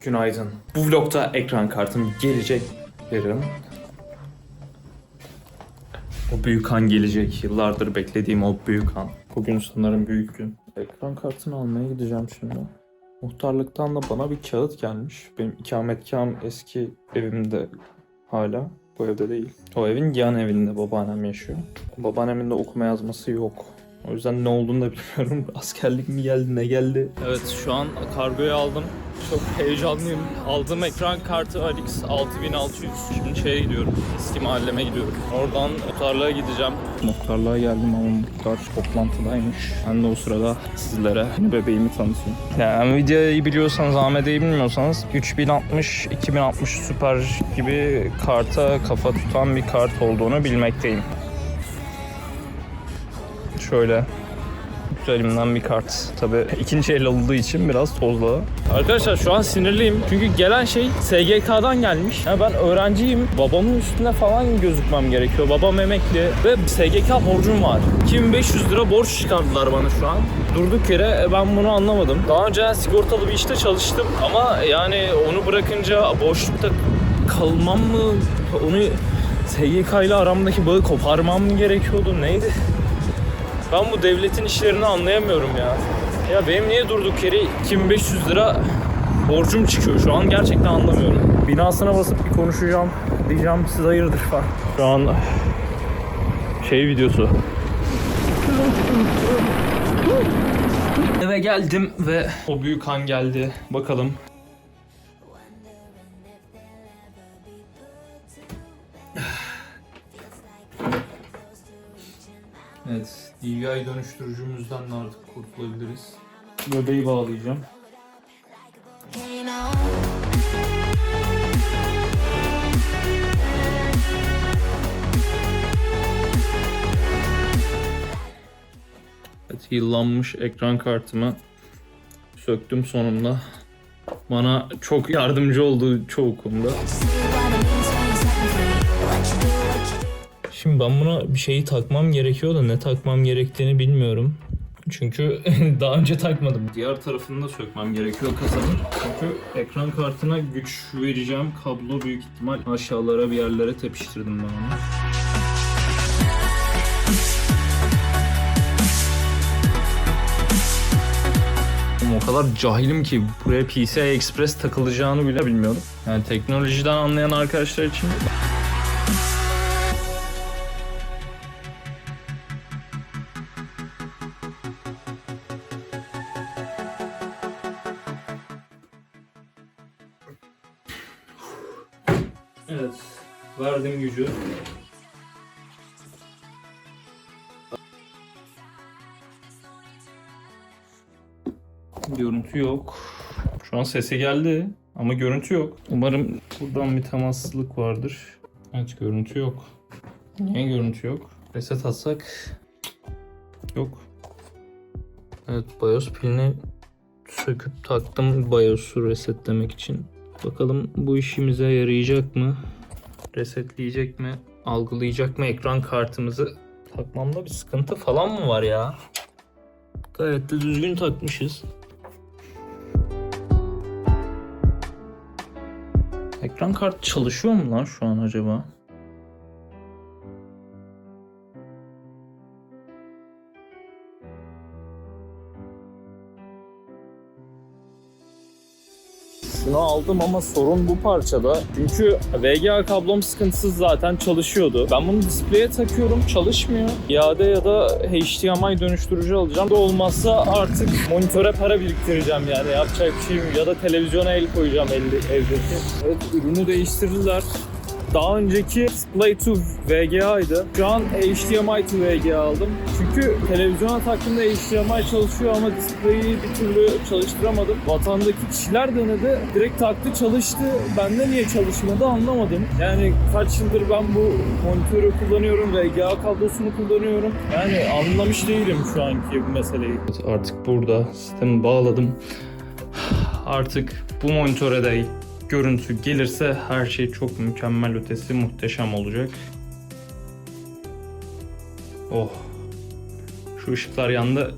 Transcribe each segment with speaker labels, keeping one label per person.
Speaker 1: Günaydın. Bu vlogda ekran kartım gelecek yarın. O büyük an gelecek. Yıllardır beklediğim o büyük an. Bugün sanırım büyük gün. Ekran kartını almaya gideceğim şimdi. Muhtarlıktan da bana bir kağıt gelmiş. Benim ikametgahım eski evimde hala. Bu evde değil. O evin yan evinde babaannem yaşıyor. Babaannemin de okuma yazması yok. O yüzden ne olduğunu da bilmiyorum. Askerlik mi geldi ne geldi? Evet şu an kargoyu aldım. Çok heyecanlıyım. Aldığım ekran kartı Alix 6600. Şimdi şeye gidiyorum. Eski mahalleme gidiyorum. Oradan muhtarlığa gideceğim. Muhtarlığa geldim ama muhtar toplantıdaymış. Ben de o sırada sizlere yeni bebeğimi tanıtayım. Yani videoyu biliyorsanız Ahmet'i bilmiyorsanız 3060, 2060 Super gibi karta kafa tutan bir kart olduğunu bilmekteyim. Şöyle güzelimden bir kart. Tabi ikinci el alındığı için biraz tozlu. Arkadaşlar şu an sinirliyim. Çünkü gelen şey SGK'dan gelmiş. Ya ben öğrenciyim. Babamın üstüne falan gözükmem gerekiyor. Babam emekli ve SGK borcum var. 2500 lira borç çıkardılar bana şu an. Durduk yere ben bunu anlamadım. Daha önce sigortalı bir işte çalıştım ama yani onu bırakınca boşlukta kalmam mı? Onu SGK ile aramdaki bağı koparmam mı gerekiyordu? Neydi? Ben bu devletin işlerini anlayamıyorum ya. Ya benim niye durduk yere 2500 lira borcum çıkıyor şu an gerçekten anlamıyorum. Binasına basıp bir konuşacağım. Diyeceğim siz hayırdır falan. Şu an şey videosu. Eve geldim ve o büyük an geldi. Bakalım. Evet, DVI dönüştürücümüzden de artık kurtulabiliriz. Bebeği bağlayacağım. Evet, yıllanmış ekran kartımı söktüm sonunda. Bana çok yardımcı oldu çoğu konuda. Şimdi ben buna bir şeyi takmam gerekiyor da ne takmam gerektiğini bilmiyorum. Çünkü daha önce takmadım. Diğer tarafını da sökmem gerekiyor kasanın. Çünkü ekran kartına güç vereceğim kablo büyük ihtimal aşağılara bir yerlere tepiştirdim ben onu. O kadar cahilim ki buraya PCI Express takılacağını bile bilmiyorum. Yani teknolojiden anlayan arkadaşlar için Evet, verdim gücü. Görüntü yok. Şu an sesi geldi ama görüntü yok. Umarım buradan bir temassızlık vardır. Evet görüntü yok. Niye görüntü yok? Reset atsak yok. Evet BIOS pilini söküp taktım BIOS'u resetlemek için. Bakalım bu işimize yarayacak mı? Resetleyecek mi? Algılayacak mı ekran kartımızı? Takmamda bir sıkıntı falan mı var ya? Gayet de düzgün takmışız. Ekran kart çalışıyor mu lan şu an acaba? Şunu aldım ama sorun bu parçada. Çünkü VGA kablom sıkıntısız zaten çalışıyordu. Ben bunu displeye takıyorum çalışmıyor. İade ya da HDMI dönüştürücü alacağım. Da olmazsa artık monitöre para biriktireceğim yani yapacak bir şeyim ya da televizyona el koyacağım elde, evdeki. Evet ürünü değiştirdiler. Daha önceki Display to VGA'ydı. Şu an HDMI to VGA aldım. Çünkü televizyona taktığımda HDMI çalışıyor ama display'i bir türlü çalıştıramadım. Vatandaki kişiler denedi. Direkt taktı çalıştı. Bende niye çalışmadı anlamadım. Yani kaç yıldır ben bu monitörü kullanıyorum. VGA kablosunu kullanıyorum. Yani anlamış değilim şu anki bu meseleyi. Artık burada sistemi bağladım. Artık bu monitöre de görüntü gelirse her şey çok mükemmel ötesi muhteşem olacak. Oh. Şu ışıklar yandı.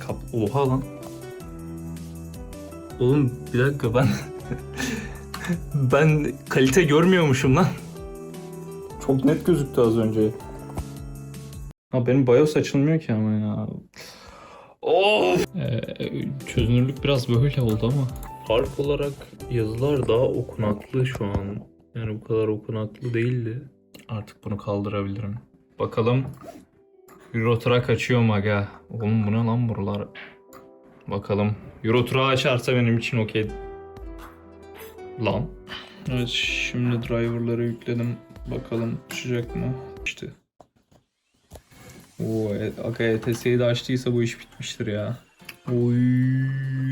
Speaker 1: Kap Oha lan. Oğlum bir dakika ben ben kalite görmüyormuşum lan. Çok net gözüktü az önce. Ha benim BIOS açılmıyor ki ama ya. Of! Ee, çözünürlük biraz böyle oldu ama. Harf olarak yazılar daha okunaklı şu an. Yani bu kadar okunaklı değildi. Artık bunu kaldırabilirim. Bakalım Euro Truck açıyor mu aga? Oğlum bu ne lan buralar? Bakalım. Euro Truck açarsa benim için okey. Lan. Evet şimdi driverları yükledim. Bakalım düşecek mi? İşte. Oo, e- aga ETS'yi de açtıysa bu iş bitmiştir ya. Oy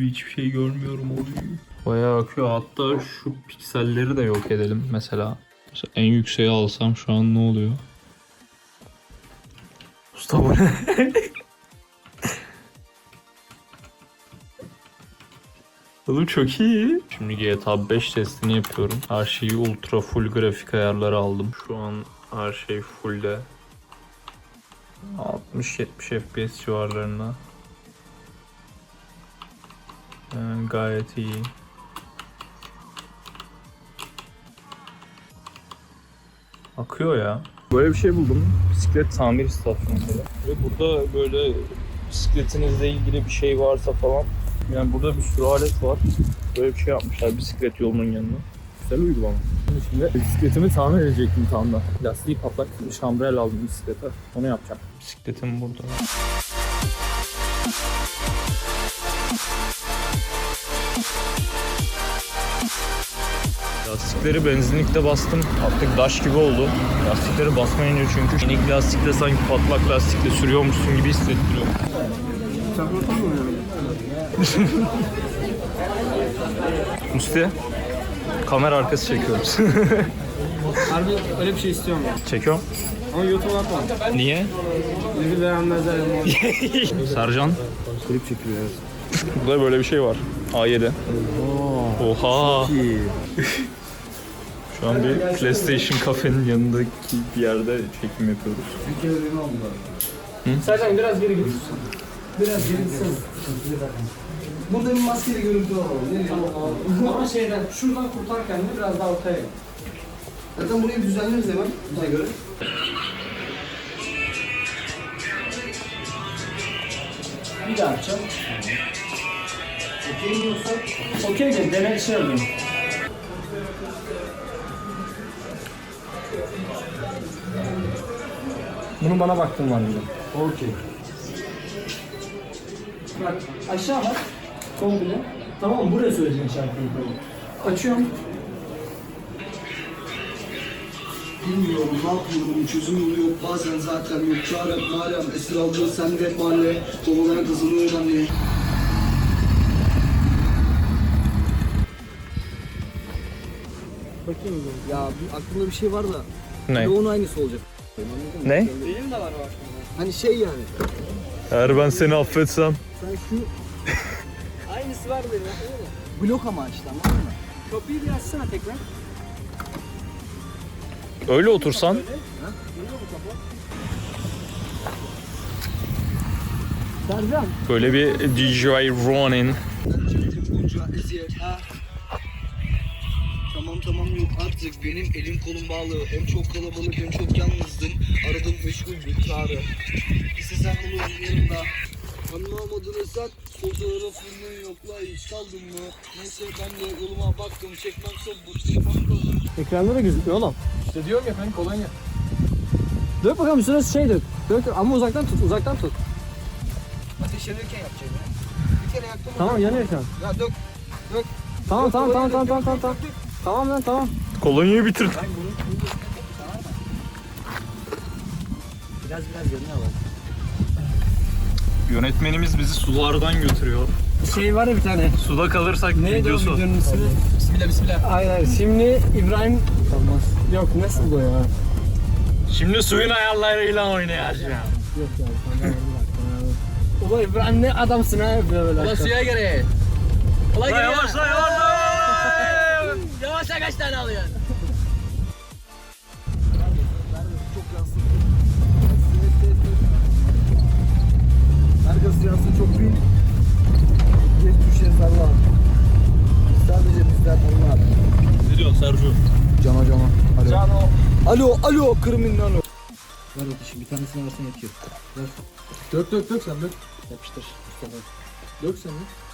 Speaker 1: hiçbir şey görmüyorum oy. Bayağı akıyor. Hatta şu pikselleri de yok edelim mesela. Mesela en yükseğe alsam şu an ne oluyor? Usta bu ne? Oğlum çok iyi. Şimdi GTA 5 testini yapıyorum. Her şeyi ultra full grafik ayarları aldım. Şu an her şey fullde. 60-70 FPS civarlarında. Yani gayet iyi. Akıyor ya. Böyle bir şey buldum. Bisiklet tamir istasyonu. Ve burada böyle bisikletinizle ilgili bir şey varsa falan. Yani burada bir sürü alet var. Böyle bir şey yapmışlar bisiklet yolunun yanına. Güzel uygulama. Şimdi bisikletimi tamir edecektim tam da. Lastiği patlak. Şambrel aldım bisiklete. Onu yapacağım. Bisikletim burada. Lastikleri benzinlikte bastım. Artık daş gibi oldu. Lastikleri basmayınca çünkü minik lastikle sanki patlak lastikle sürüyormuşsun gibi hissettiriyor. Musti, kamera arkası çekiyoruz.
Speaker 2: Harbi öyle bir şey istiyorum ya.
Speaker 1: Çekiyorum.
Speaker 2: Ama YouTube'a atma.
Speaker 1: Niye?
Speaker 2: Bizi beğenmezler ama.
Speaker 1: Sercan.
Speaker 2: Klip çekiliyor.
Speaker 1: Burada böyle bir şey var. A7. Oha. Şu an bir PlayStation kafenin yanındaki bir yerde çekim yapıyoruz.
Speaker 2: Sercan biraz geri git. Biraz geri gitsene. Burada bir maskeli görüntü oğlum. Nereye? Ama şeyden, şuradan kurtar kendini biraz daha ortaya. Zaten burayı düzenleriz hemen bize göre. Bir daha açacağım. Okey diyorsa, okey de dene şey alayım. Bunu bana baktın var bir Okey. Bak aşağı bak. Komple. Tamam buraya söyleyeceksin şarkıyı tamam. Açıyorum.
Speaker 3: Bilmiyorum ne yapıyorum çözüm yolu yok bazen zaten yok çare malem esir aldığı sende mahalle Kovalayan kızını önemli
Speaker 2: Bakayım.
Speaker 3: Ya bir aklımda bir şey var da
Speaker 1: Ne?
Speaker 3: bir de onun aynısı olacak mı?
Speaker 1: Ne?
Speaker 2: Benim de var o
Speaker 3: Hani şey yani
Speaker 1: Eğer ben seni affetsem.
Speaker 3: sen şu
Speaker 2: Aynısı var benim.
Speaker 3: blok ama işte anladın mı?
Speaker 2: Kapıyı bir açsana tekrar.
Speaker 1: Öyle otursan.
Speaker 2: Sercan.
Speaker 1: Böyle bir DJI Ronin.
Speaker 3: Ben çektim bunca eziyet ha Tamam tamam yok artık benim elim kolum bağlı Hem çok kalabalık hem çok yalnızdım Aradım meşgul bir çağrı İstesem bulur yanımda Anlamadın sen Fotoğrafını yokla hiç kaldın mı Neyse ben de yoluma baktım Çekmem bu çıkmam kalır
Speaker 2: Ekranda da gözüküyor oğlum. İşte diyorum ya ben kolonya. Dök bakalım üstüne şey dök. Dök dök ama uzaktan tut uzaktan tut.
Speaker 3: Ateş yanırken yapacağım ya Bir kere yaktım
Speaker 2: Tamam yanıyor şu an.
Speaker 3: Ya dök
Speaker 2: Tamam tamam tamam tamam tamam tamam. Tamam, tamam lan tamam.
Speaker 1: Kolonyayı bitirdin.
Speaker 2: Biraz biraz yanıyor bak.
Speaker 1: Yönetmenimiz bizi sulardan götürüyor.
Speaker 2: Şey var ya bir tane.
Speaker 1: Suda kalırsak
Speaker 2: Neydi o
Speaker 1: videosu.
Speaker 2: videonun ismi?
Speaker 3: Bismillah bismillah
Speaker 2: Hayır hayır. Şimdi İbrahim... Olmaz. Yok nasıl bu ya?
Speaker 1: Şimdi suyun ayarlarıyla oynayacağım.
Speaker 2: Yok ya. Tamam. Ulan İbrahim ne adamsın ha böyle. Ulan suya göre. Ulan
Speaker 1: Yavaş yavaş yavaş.
Speaker 2: Bana kaç tane alıyorsun?
Speaker 3: Herkes yansın çok büyük. Geç düşen sallan. Sadece bizden bunlar.
Speaker 1: Ne diyorsun Sercu?
Speaker 3: Cama cama. Alo. Cano. Alo alo kriminalo. Ver bakışım bir tanesini versene yetiyor. Ver.
Speaker 2: Dök dök dök sen dök.
Speaker 3: Yapıştır. Mustafa. Dök sen dök.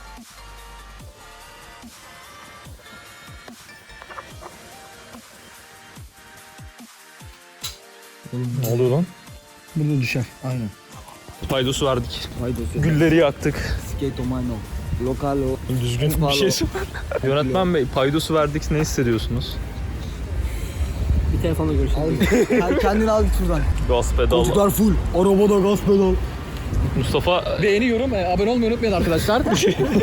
Speaker 1: Ne oluyor lan?
Speaker 3: Burada düşer. Aynen.
Speaker 1: Paydosu verdik.
Speaker 3: Haydi
Speaker 1: Gülleri yaktık.
Speaker 3: Skate Omano. Lokalo.
Speaker 1: Düzgün bir şey söyle. Yönetmen bey paydosu verdik ne hissediyorsunuz?
Speaker 3: Bir telefonla görüşelim. Kendini al git şuradan.
Speaker 1: Gaz pedal.
Speaker 3: full. Arabada gaz pedal.
Speaker 1: Mustafa
Speaker 3: Beğeni, yorum, e, abone olmayı unutmayın arkadaşlar.